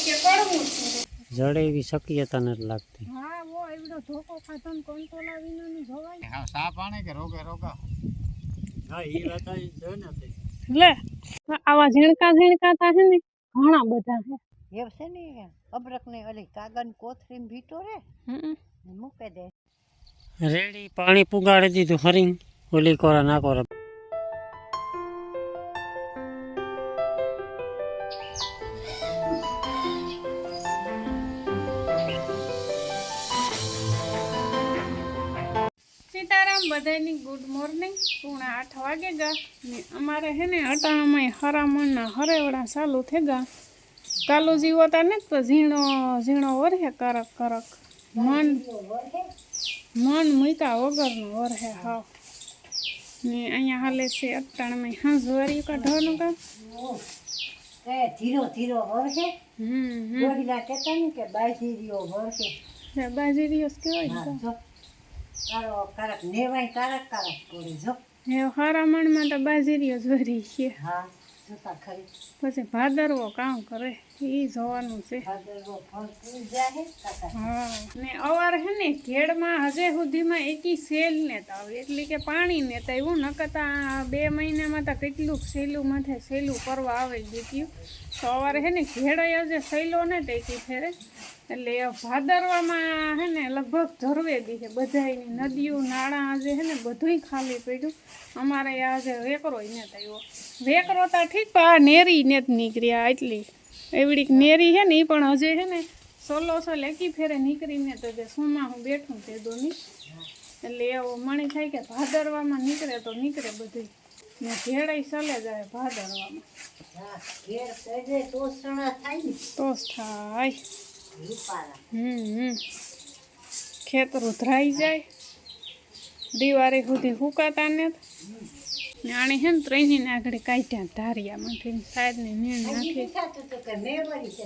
કે કડવું છે. જડે એવી શક્યતા નથી લાગતી. હા વો એવડો ધોકો ખાધો ને કંટોલા વિનાનું જોવાય. હા સાપ પાણી કે રોગે રોગા. હા ઈ વાત જો ને લે આવા ઝીણકા ઝીણકા તા છે ને ઘણા બધા છે એવું છે ને અબરક ને ઓલી કાગળ કોથરીમ ભીટો રે હમ. મૂકે દે. રેડી પાણી પુગાડી દીધું હરી ઓલી કોરા ના કોરા સીતારામ બધાની ગુડ મોર્નિંગ પૂણા આઠ વાગે ગા. ને અમારે હે ને અટાણામાં હરામણના હરેવડા ચાલુ થઈ ગયા કાલુ જીવો તા ને તો ઝીણો ઝીણો વરહે કરક કરક. મન મન મૂકા વગરનો વરહે હાવ. ને અહીંયા હાલે છે અટાણામાં હાંસ વરી કાઢવાનું કા ધીરો ધીરો વરસે હમ હમ. ને કે બાજી રહ્યો બાજીરીઓ કેવાય હા કારો કારક નેવાય કારક કારક કરે જો. એ હરામણમાં તો બાજરીઓ જ છે. હા જોતા ખરી. પછી ભાદરવો કામ કરે એ જોવાનું છે. ભાદરવો ફળ ફૂલ જાય હા ને અવાર હે ને ઘેડમાં હજે સુધીમાં એકી સેલ ને આવે. એટલે કે પાણી ને તાવ્યું એવું નકતા બે મહિનામાં તો કેટલું સેલું માથે સેલું કરવા આવે ગયું. તો અવાર હે ને ઘેડ હજે સહેલો ને ટેકી ફેરે. એટલે એ ભાદરવામાં હે ને લગભગ ધરવે દી છે. બધાયની નદીઓ નાળા આજે હે ને બધુંય ખાલી પડ્યું. અમારે આજે વેકરોય ને આવ્યો. વેકરો તો ઠીક પણ આ નેરી ને જ નીકળ્યા એટલી એવડીક નેરી છે ને એ પણ હજે છે ને સોલો સો લેકી ફેરે નીકળીને તો જે સુમાં હું બેઠું તે દોની એટલે એવો મણી થાય કે ભાદરવામાં નીકળે તો નીકળે બધું ને ભેળાઈ ચલે જાય ભાદરવામાં. હા ઘેર સજે તોસણા થાય ને. તો જ થાય. લીપારા હમ હમ. ખેતરું ધરાઈ જાય. દિવાળી સુધી હુકાતા ને ને આણે હે ને ત્રણની આગળ કાઢ્યા ધારિયામાંથી સાહેબને નીણ નાખી.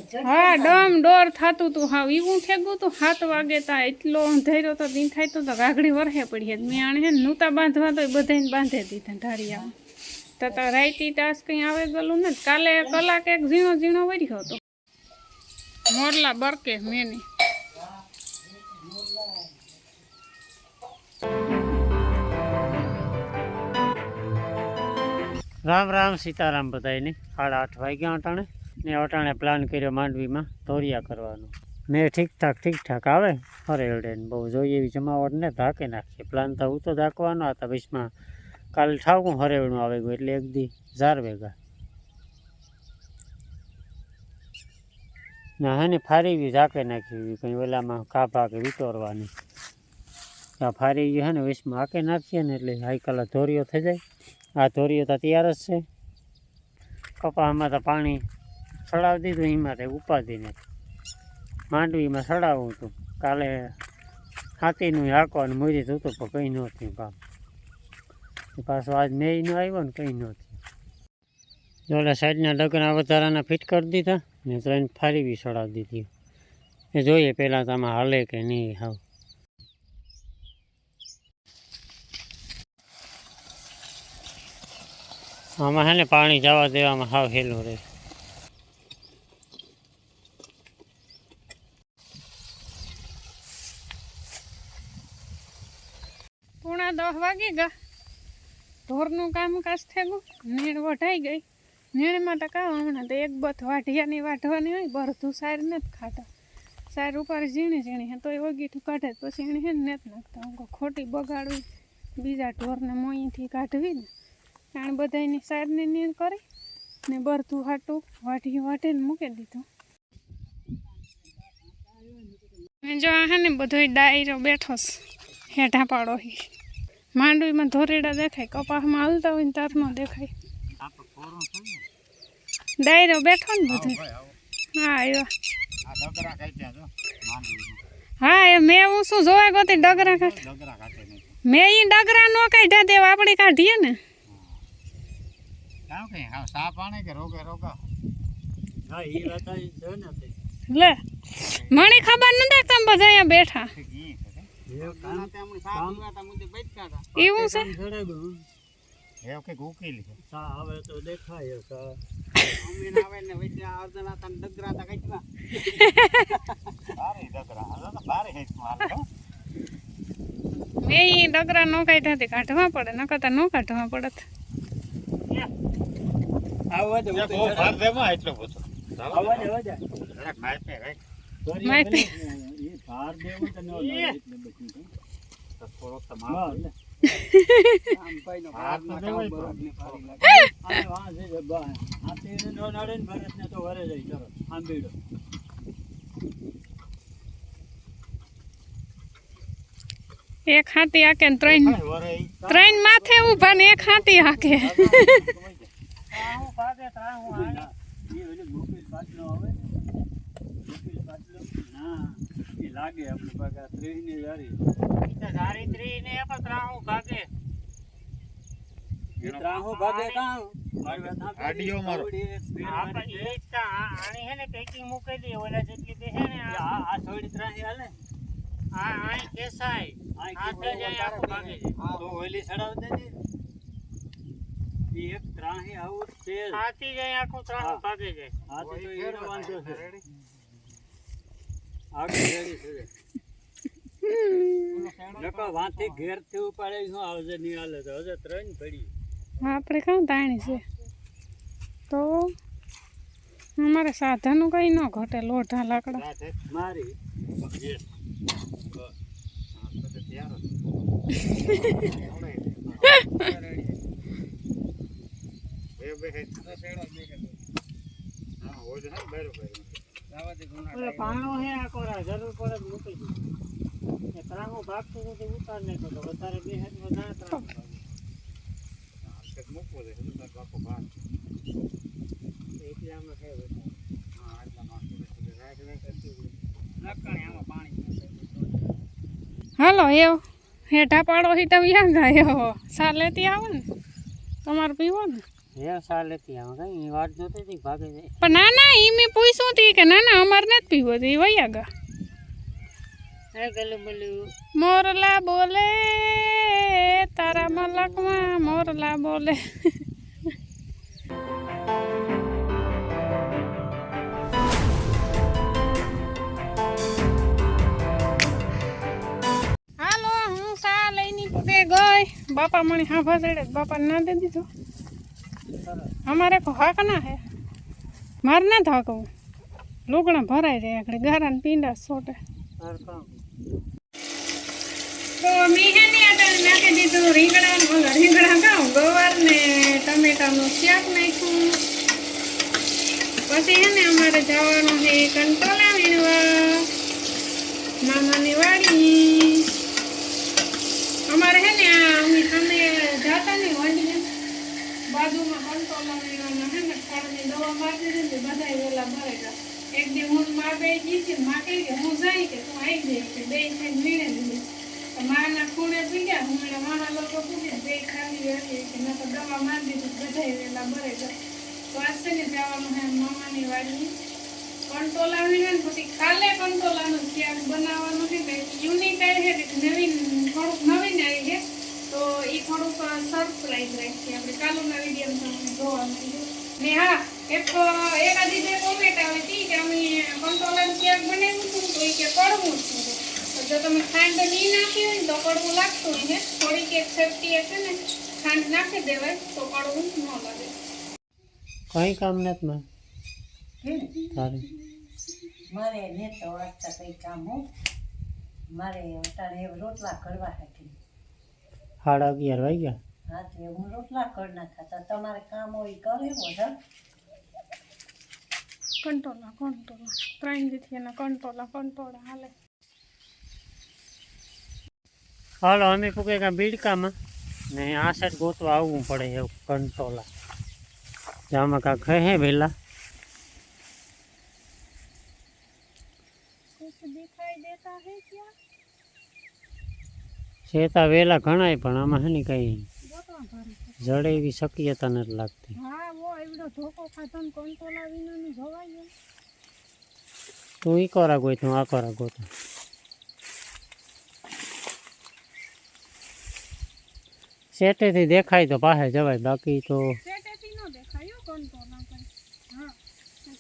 છે હા ડમ ડોર થાતું તું. હા એવું થેગું તું. સાત વાગે તા એટલો અંધેરો તો દી થાય તો ગાગડી વરહે પડી મેં આણે છે ને નૂતા બાંધવા તો બધાને બાંધે દીધા ધારિયામાં. તો તો રાઈતી ટાસ કંઈ આવે ગયેલું ને કાલે કલાક એક ઝીણો ઝીણો વર્યો હતો. મોરલા બરકે મેની. રામ રામ સીતારામ બધાયને. સાડા આઠ વાગ્યા અટાણે. ને અટાણે પ્લાન કર્યો માંડવીમાં ધોરિયા કરવાનો. ને ઠીકઠાક ઠીકઠાક આવે. હરેવડે ને બહુ જોઈએ એવી જમાવટ ને ધાકે નાખીએ. પ્લાન તો હું તો ધાકવાનો હતા બીચમાં કાલે ઠાવું હરેવણું આવે ગયું એટલે એક દી ઝાર ભેગા ના હે ને ફારી બી ઝાકે નાખી કંઈ ઓલામાં કાભા કે વિતોરવાની. આ ફારી ગયું હે ને વીસમાં હાકે નાખીએ ને એટલે હાઈ ધોરીઓ થઈ જાય. આ ધોરીઓ તો તૈયાર જ છે. કપાસમાં તો પાણી સડાવી દીધું, એમાં તે ઉપાધીને. માંડવીમાં સડાવું હતું. કાલે હાથીનું હાંકવાનું મૂરી હતું, પણ કંઈ નહોતું કામ. પાછું આજ મેં આવ્યો ને કંઈ નહોતું જોડે સાઈડના ડગના વધારાના ફિટ કરી દીધા. ને ત્રણ ફારી બી સડાવી દીધી. એ જોઈએ પહેલાં તમે હાલે કે નહીં હાવ. આમાં હે ને પાણી જવા દેવામાં હાવ હેલું રહે. પૂણા દસ વાગે ગા ઢોરનું કામકાજ થયું નીણ વઢાઈ ગઈ. નીણમાં તો કાં હમણાં તો એક બથ વાઢિયાની વાઢવાની હોય બરધું સાર નથી ખાતા. સાર ઉપર ઝીણી ઝીણી હે તો એ વગીઠું કાઢે પછી એને હે નથી નાખતા. હું ખોટી બગાડવી બીજા ઢોરને મોઈથી કાઢવી ને કારણ બધાની સારની નીણ કરી ને બરધું હાટું વાઢી વાટીને મૂકી દીધું. જો આ ને બધોય ડાયરો બેઠો હેઠા પાડો માંડવીમાં ધોરેડા દેખાય, કપાસમાં હાલતા હોય ને તારમાં દેખાય. ડાયરો બેઠો ને બધું. હા આવ્યો આ ડગરા કાઢ્યા હા એ મેં હું શું જોવા ગોતી ડગરા કાઢ. કાઢે મેં એ ડગરા નો કાઢ્યા તેવા આપણે કાઢીએ ને. લે મને ખબર નથી તમે બધા અહીંયા બેઠા. એવું છે? એ કે ઉકેલી છે. હવે તો દેખાય બે ડગરા નો કાઢ્યા તે કાઢવા પડે ન કરતા નો કાઢવા પડત. આવવા દે, હું તો બહુ ભાર દેમાં એટલો બધો આવવા દે, આવવા દે. જરાક માપે રાખ. માપે. એ ભાર દેવું તો ન લાગે એટલે બધું તો. તો થોડોક તો હા, માપ. લે. આમ કોઈનો ભાર ભાર તો ના દેવાય કામ પણ. બરોબર ભારી લાગે. આને વાં છે જે બા. હાથીને નો નડે ને ભરતને તો વરે જાય તરત. આંબીડો. એક હાથી હાકે ને ત્રણ કાંઈ વરે ઈ. ત્રણ માથે ઊભા ને એક હાથી હાકે લાગે આપણે પાછા આ ત્રીસની જારી. ઈ તો ને પણ ત્રાહું ભાગે. એ ભાગે કાં? મારી વાત સાંભળી. આડિયો મારો. એક આપણે મારી છે. જ તા, હે ને packing મૂકી દઈએ, ઓલા જેટલી બેસે ને આ આ- આ થોડી ત્રાહી હાલે આ આય કેસાય. આ તો જાય તારે ભાગે તો ઓલી સડાવ દેજે. એક ત્રાહી આવું છે જ. જાય આખું ત્રાહું. ભાગે જાય. હાથી તો એનો વાંધો છે. વાંથી ઘેરથી ઉપાડે શું આવશે નહીં હાલે તો હજે ત્રણ પડી આપણે કાં તાણી છે. તો અમારે સાધનો કઈ ન ઘટે લોઢા લાકડા. મારી. બે બે. હા, હોય બરોબર. પાણો હે આ કોરા, જરૂર પડે મૂકી દો. એ ત્રાહું ભાગતું નથી, ઉતાર નાખો તો વધારે બે હાથ વધારે ત્રાહું ભાગે. હા, મૂકવો છે, હજુ ભાગ. એટલામાં વધારે. હા, એટલામાં રાખ. નકાણે આમાં પાણી હાલો એવો હેઠા પાડો હી તમે યા ગાયો સા લેતી આવો ને તમારે પીવો ને પણ ના ના ઈ મેં પૂછ્યું હતી કે ના ના અમારે નથી પીવો એ વૈયા ગા મોરલા બોલે તારા મલકમાં મોરલા બોલે. હાલો હું સા લઈને ગઈ? બાપા મને હા ભસડે બાપા ના દે દીધો? અમારે કો હક ના હે. મારે ના થાકવું. લુગણા ભરાઈ જાય આગળ ગારાને પીંડા સોટે. તો મેં હે ને અટાણે નાખી દીધું રીંગણા રીંગણા ખાઉં ગવાર ને ટમેટાનું શાક નાખ્યું. પછી હે અમારે જવાનું છે કંટોલા વીણવા મામાની વાડી. અમારે હે ને અમે અમે જાતા ને વંડી બાજુમાં કંટોલા વીણવાના હે ને ફળની દવા મારતી ને બધાય વેલા ભરે ગયા. એક દી હું માં બે ગઈ છે માં કહી કે હું જાય કે તું આવી જઈ કે બે થઈને વીણે દીધી તો માના ખૂણે પી ગયા, હું એને માણા લોકો પૂછે બે ખાલી હતી કે ન તો દવા મારી દીધી બધાય વેલા ભરે ગયા. તો આજ ને જવાનું મામાની વાડી કંટોલા આવીને પછી કાલે કંટોલાનું ક્યાંક બનાવવાનું છે યુનિક આવી છે નવીન, થોડુંક નવીન આવી છે. તો એ થોડુંક સરપ્રાઈઝ રાખીએ. આપણે કાલુના વિડીયોમાં તમને જોવા મળ્યું ને હા એક એકાદી દીધે કોમેન્ટ આવી હતી કે અમે કંટ્રોલર ક્યાંક બનાવ્યું હતું તો એ કે કડવું છે. તો જો તમે ખાંડ નહીં નાખી હોય ને તો કડવું લાગતું હોય ને થોડીક એક સેફટી હશે ને ખાંડ નાખી દેવાય તો કડવું ન લાગે. કઈ કામ નથી માં? તારે? મારે ને તો વાંચતા કંઈ કામ હું? મારે અત્યારે રોટલા કરવા હતી સાડા અગિયાર વાગ્યા. હા તો હું રોટલા કરી નાખતા તમારે કામ હોય કરે બધા કંટોલા કંટોલા. ત્રણ દીથી એના કંટોલા કંટોલા હાલે. હાલો અમે પૂકે કાં બીડકામાં ને આ સાઈડ ગોતવા આવવું પડે એવું કંટોલા. આમાં કાંક હે વેલા શેતા વેલા ઘણાય પણ આમાં હે ને કંઈ જડે એવી શક્યતા નથી લાગતી. હા. તું ઈ કરા ગોઈ તું આ કોરા ગોતો સેટેથી દેખાય તો પાસે જવાય બાકી તો પેટેથી નો દેખાયો કઈ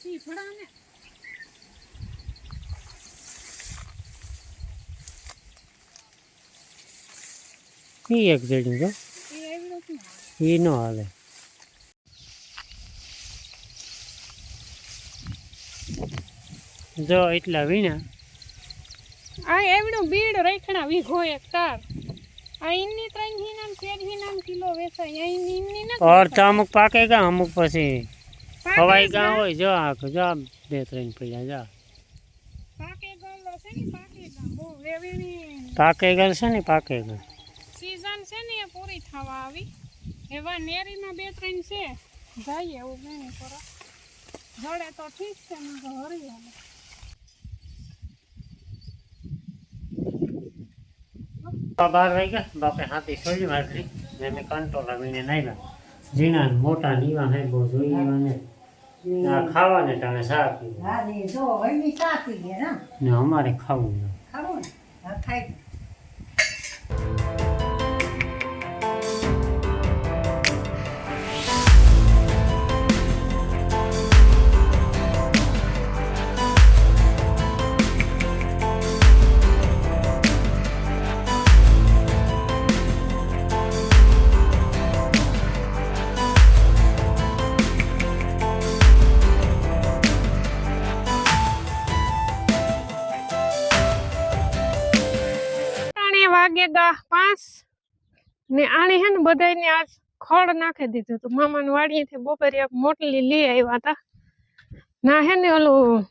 શીફળા ને ઈ એક જડ્યું જો. એ ન હાલે. જો એટલા વીણા. આ એવડું બીડ રખણા વીઘો એક તાર. ઈની ત્રણ હિનામ ચાર હિનામ કિલો વેચાય. ઈની ઈની નથી અર્થ અમુક પાકે ગા અમુક પછી ખવાઈ ગા હોય જો આ જો બે ત્રણ પડ્યા જા પાકે ગયેલો છે ને પાકે ગા. બહુ વેવીની પાકે ગયેલ છે ને પાકે ગયેલ છે ને એ પૂરી થવા આવી. એવા નેરીમાં બે ત્રણ છે. જઈએ એવું બેની કરો. જડે તો ઠીક છે ને તો હરી આવે બાર વાગ્યા બાપે હાથી છોડી મારી ને મેં કંટ્રોલ આવીને નાખ્યા ઝીણા મોટા નીવા હે બહુ જોઈએ ને. આ ખાવાને ટાણે શાક પીવું. ને. અમારે ખાવું ખાવું ખાઈ ખડ નાખી દીધું હતું. મામાની વાડીએથી બપોરે એક મોટલી લઈ આવ્યા હતા. ના હે ને ઓલું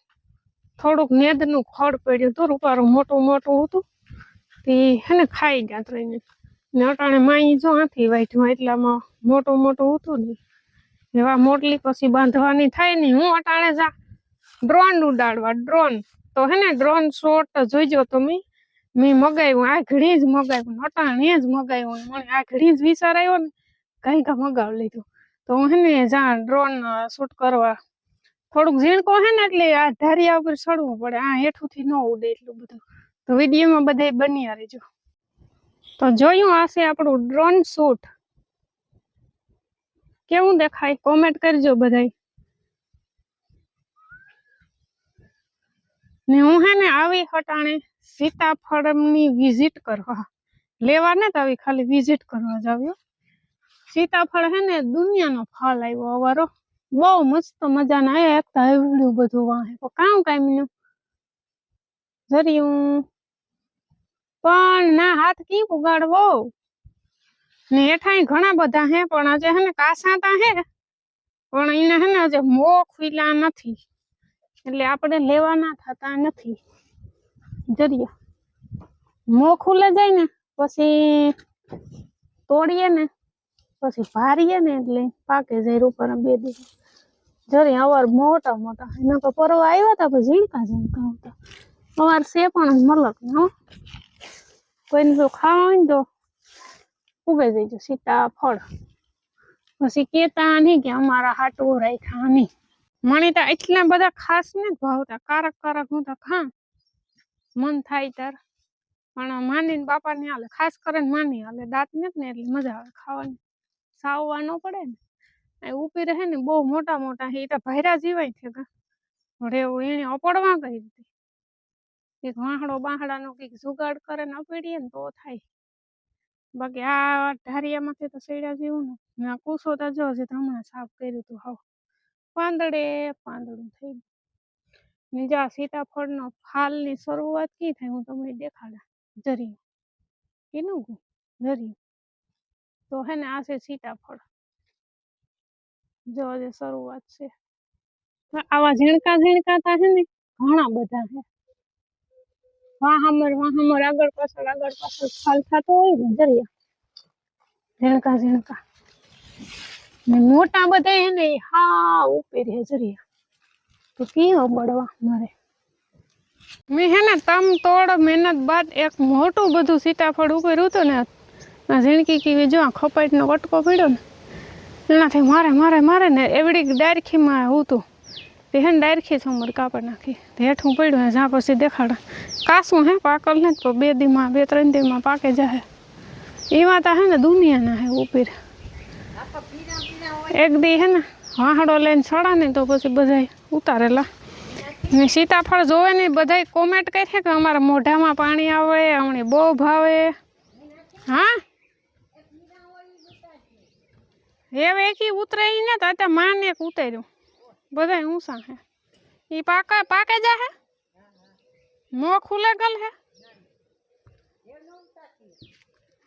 થોડુંક નેદનું ખડ પડ્યું હતું, રૂપારું મોટું મોટું હતું. તે હે ને ખાઈ ગયા ત્રણે. ને અટાણે માઈ જો હાથી વાઢ્યું એટલામાં મોટું મોટું હતું ને. એવા મોટલી પછી બાંધવાની થાય ને, હું અટાણે જા, ડ્રોન ઉડાડવા, ડ્રોન. તો હે ને ડ્રોન શોટ જોઈજો તમે. મેં મગાવ્યું, આ ઘડી જ મગાવ્યું અટાણે જ મગાવ્યું. મને આ ઘડી જ વિચાર આવ્યો ને કઈ કા મગાવી લીધું? તો હું હે ને જ્યાં ડ્રોન શૂટ કરવા. થોડુંક ઝીણકો હે ને એટલે આ ધારિયા ઉપર ચડવું પડે. આ હેઠુંથી ન ઉડે એટલું બધું. તો વિડીયોમાં બધાય બન્યા રહેજો. તો જોયું આ આપણું ડ્રોન શૂટ કેવું દેખાય? કોમેન્ટ કરજો બધાય. ને હું હે ને આવી હટાણે સીતાફળની વિઝિટ કરવા. લેવા ને તો આવી, ખાલી વિઝિટ કરવા જ આવ્યો સીતાફળ હે ને, દુનિયાનો ફળ આવ્યો અવારો બહુ મસ્ત મજાના આયા એક તો આવડ્યું બધું વાહે. તો કામ કામનું જરિયું. પણ ના, હાથ કી ઉગાડવો? ને હેઠાય ઘણા બધા હે, પણ આજે હે ને કાસાતા હે. પણ એને હે ને આજે મો ખુલ્લા નથી. એટલે આપણે લેવાના થતા નથી. જરિયા. મો ખુલે જાય ને, પછી તોડીએ ને પછી ભારીએ ને એટલે પાકે જાય ઉપર બે દિવસ. જરી અવાર મોટા મોટા. એના તો પરવા આવ્યા હતા પછી ઝીણકા ઝીણકા હતા અવાર છે પણ મલક નો કોઈને જો ખાવા હોય ને તો ઉગે જઈજો સીતાફળ પછી કેતા નહીં કે અમારા હાટું રાખ્યા નહીં. મને તો એટલા બધા ખાસ ને ભાવતા. કારક કારક હું તો ખા મન થાય તાર પણ માની બાપા ને હાલે. ખાસ કરીને માની હાલે. દાંત ને એટલે મજા આવે ખાવાની. સાવવા ન પડે ને, આ ઉપી રહે ને બહુ મોટા મોટા હે તો ભૈરા જીવાય છે કા એવું એને અપડવા કરી દીધી એક વાહડો બાહડાનો કંઈક જુગાડ કરે ને અપડીએ ને તો થાય. બાકી આ ઢારિયામાંથી તો સૈડા જેવું ને આ કૂસો તો જો તો હમણાં સાફ કર્યું તું, હાવ. પાંદડે પાંદડું થઈ ગયું ને સીતાફળનો ફાલની શરૂઆત કી થાય હું તમને દેખાડા. જરી એનું ગુ જરી તો હે ને, આ છે સીતાફળ. જો જે શરૂઆત છે. આવા ઝીણકા ઝીણકા તા છે ને, ઘણા બધા છે વાહમર વાહમર આગળ પાછળ આગળ પાછળ ફાલ થતો હોય ને જરિયા ઝીણકા ઝીણકા. ને મોટા બધા હે ને હા ઉપર હે જરિયા તો કેવો બળવા મારે? મેં હે ને, તમ તોડ મહેનત બાદ એક મોટું બધું સીતાફળ ઉપર હતું ને ઝીણકી કીવી જો આ ખપાટનો કટકો પડ્યો ને, એનાથી મારે મારે મારે ને એવડી ડાયરખીમાં હતું તે. હે ને ડાયરખી સમર કાપડ નાખી. હેઠું પડ્યું હે જ્યાં પછી દેખાડે. કાસું હે, પાકલ ને તો બે દીમાં, બે, ત્રણ દીમાં પાકે જાય એમાં તો હે ને દુનિયાના હે, ઉપીર. એક દી હે ને વાહડો લઈને સડા ને તો પછી બધાય ઉતારેલા. ને સીતાફળ જોવે ને બધાય કોમેન્ટ કરે કે અમારા મોઢામાં પાણી આવે, અમને બહુ ભાવે. હા? હવે એકી ઉતરે ઈ ને તો અત્યારે માને એક ઉતાર્યું. બધાય ઊંસા હે. ઈ પાકા પાકે જા હે? મોં ખુલે ગલ હે?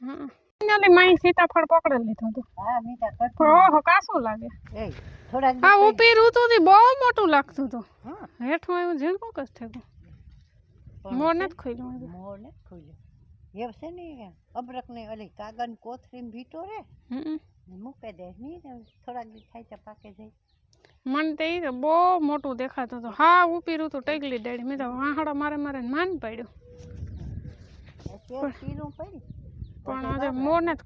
હા નાલી માઈ સીતાફળ પકડી લીધું હતું. હા મીઠા કટ પણ ઓહો કાસું લાગે. એ થોડાક આ ઉપીરું હતું તે બહુ મોટું લાગતું હતું. હા. હેઠું આવ્યું ઝીણકું કસ થયું મોર નથી ખોલ્યું હજુ. મોર ને ખોલ્યો. એવ છે ને અબરક ને ઓલી કાગળ કોથરીમ ભીટો રે હમ. મૂકે દે નહીં થોડાક દી થાય તો પાકે જાય. મને તો એ બહુ મોટું દેખાતું હતું. હા ઉપીરું હતું ટેકલી ડેડી. મેં તો વાહડા મારે મારે માન પડ્યું. પડી પણ આજે મોર ને જ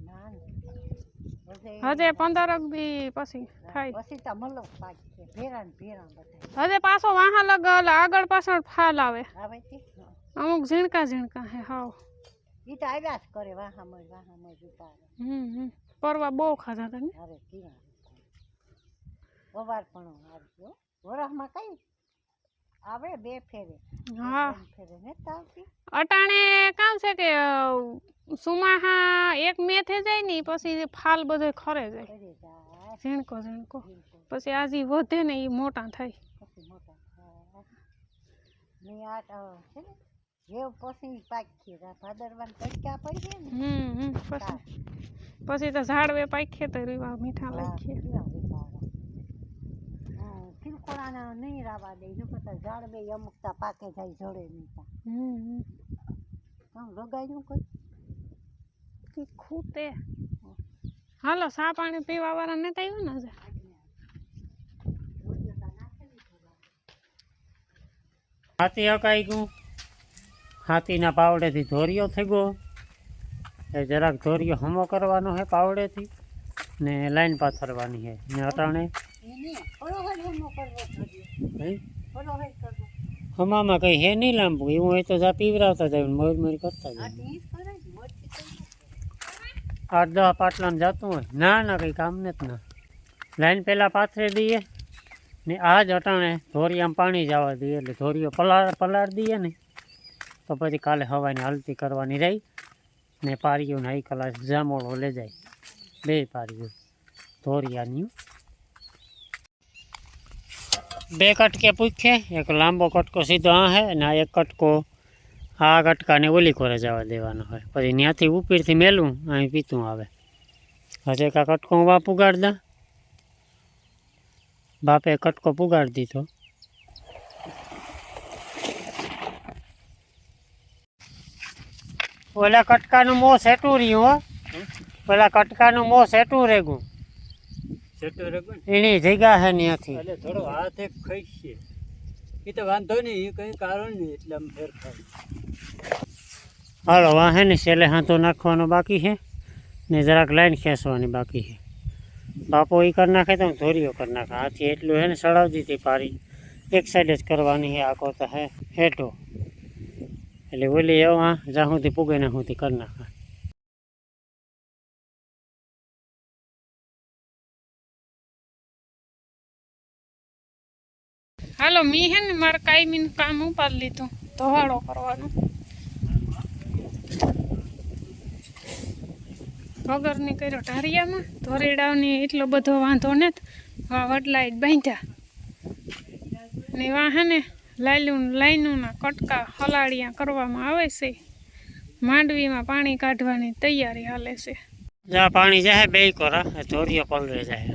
ના હજે પંદરક બી પછી થાય. તો હજે પાછો વાહા લગ આગળ પાછળ ફાલ આવે. અમુક ઝીણકા ઝીણકા હે હાવ. ઈ તો આવ્યા જ કરે વાહા મજ વાહા ઉતારે. હમ હમ. પરવા બહુ ખાધા હતા ને? અરે કીવા પણ વરસમાં કઈ? આવે બે ફેરે. હા. ફેરે ને અટાણે કામ છે કે સુમાહા એક મેથે જાય ને પછી ફાલ બધો ખરે જાય. ઝીણકો ઝીણકો. પછી આજે વધે ને એ મોટા થાય. પછી મોટા થાય. ને આ છે ને જેવ પછી પાકી ભાદરવાન તડકા પડી ને. હમ હમ પછી. પછી તો ઝાડવે પાખીએ તો રીવા મીઠા લાગીએ ખીલકોડાના નહીં રાવા દે એનું કરતા ઝાડ બે અમુકતા પાકે જાય જડે નહીં તા. હમ કામ લગાડ્યું કોઈ? ઈ ખૂટે. હાલો સા પાણી પીવા વાળા ને આવ્યું ને આજે હાથી હકાઈ ગયું? હાથીના પાવડેથી ધોરિયો થઈ ગયો એ જરાક ધોરિયો હમો કરવાનો છે પાવડેથી ને લાઈન પાથરવાની છે ને અટાણે એને પરોહર હમો કરવો જોઈએ હઈ, પરોહર કરવો હમામાં કંઈ હે નહીં લાંબુ? એવું હોય તો જા પીવરાવતા જાય મોર મોર કરતા આ જાય. ટીસ કરે ને મોટી કરી આઠ દસ પાટલામાં જતું હોય. ના ના કંઈ કામ નથી ના. લાઈન પહેલાં પાથરી દઈએ ને આ જ અટાણે ધોરિયામાં પાણી જવા દઈએ. એટલે ધોરિયો પલાળ પલાળ દઈએ ને. તો પછી કાલે હવાની હલતી કરવાની રહી ને પારીઓને આઈ કલાક જામોળો લઈ જાય. બે પારીઓ, ધોરિયાની. બે કટકે પૂછે, એક લાંબો કટકો સીધો આ હે અને આ એક કટકો આ કટકાને ઓલી કોરે જવા દેવાનો હોય. પછી ત્યાંથી ઉપરથી મેલું, અહીં પીતું આવે. હજે કા કટકો હું બાપ ઉગાડ દા બાપે કટકો પુગાડી દીધો. ઓલા કટકાનું મોં સેટું રહ્યું હો. ઓલા કટકાનું મોં સેટું રેગું. સેટો રગો એની જગ્યા હે ત્યાંથી એટલે થોડો હાથ એક ખસશે એ તો વાંધો નહીં એ કંઈ કારણ નહીં એટલે આમ ફેર થાય. હાલો વાહે ને છેલ્લે હાથો નાખવાનો બાકી છે ને જરાક લાઈન ખેંચવાની બાકી છે. બાપો એ કરી નાખે તો ધોરીઓ કરી નાખે. હાથી એટલું હે ને સડાવી પારી. એક સાઈડ જ કરવાની છે આખો તો હે. હેઠો. એટલે ઓલી એવા જ્યાં સુધી પૂગે ને સુધી કરી નાખે. હાલો, મી હે ને મારે કાયમી કામ ઉપાડી લીધું ધોવાળો કરવાનો. વગરની કર્યો ઢારિયામાં ધોરીડાવની એટલો બધો વાંધો નથી. વા વડલા જ બાંધ્યા. ને વાહ ને લાયલું લાઈનુંના કટકા હલાડિયા કરવામાં આવે છે. માંડવીમાં પાણી કાઢવાની તૈયારી હાલે છે. જ્યાં પાણી જાય બે કોરા એ ધોરીઓ પલરે જાય.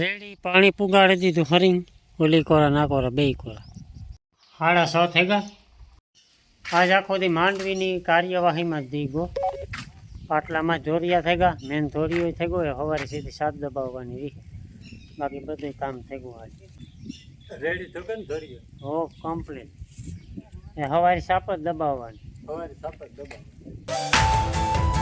રેડી, પાણી પુગાડી દીધું હરિંગ ઓલી કોરા ના કોરા બે કોરા. સાડા છ થઈ ગયા. આજ આખો દી માંડવીની કાર્યવાહીમાં જ દી ગયો પાટલામાં જોરિયા થઈ ગયા મેન ધોરીઓ થઈ ગયો સવારે સીધી સાત દબાવવાની રહી બાકી બધું કામ થઈ ગયું આજે રેડી તો કે હો કમ્પ્લીટ એ સવારે સાપ જ દબાવવાની. સવારે સાપત દબાવ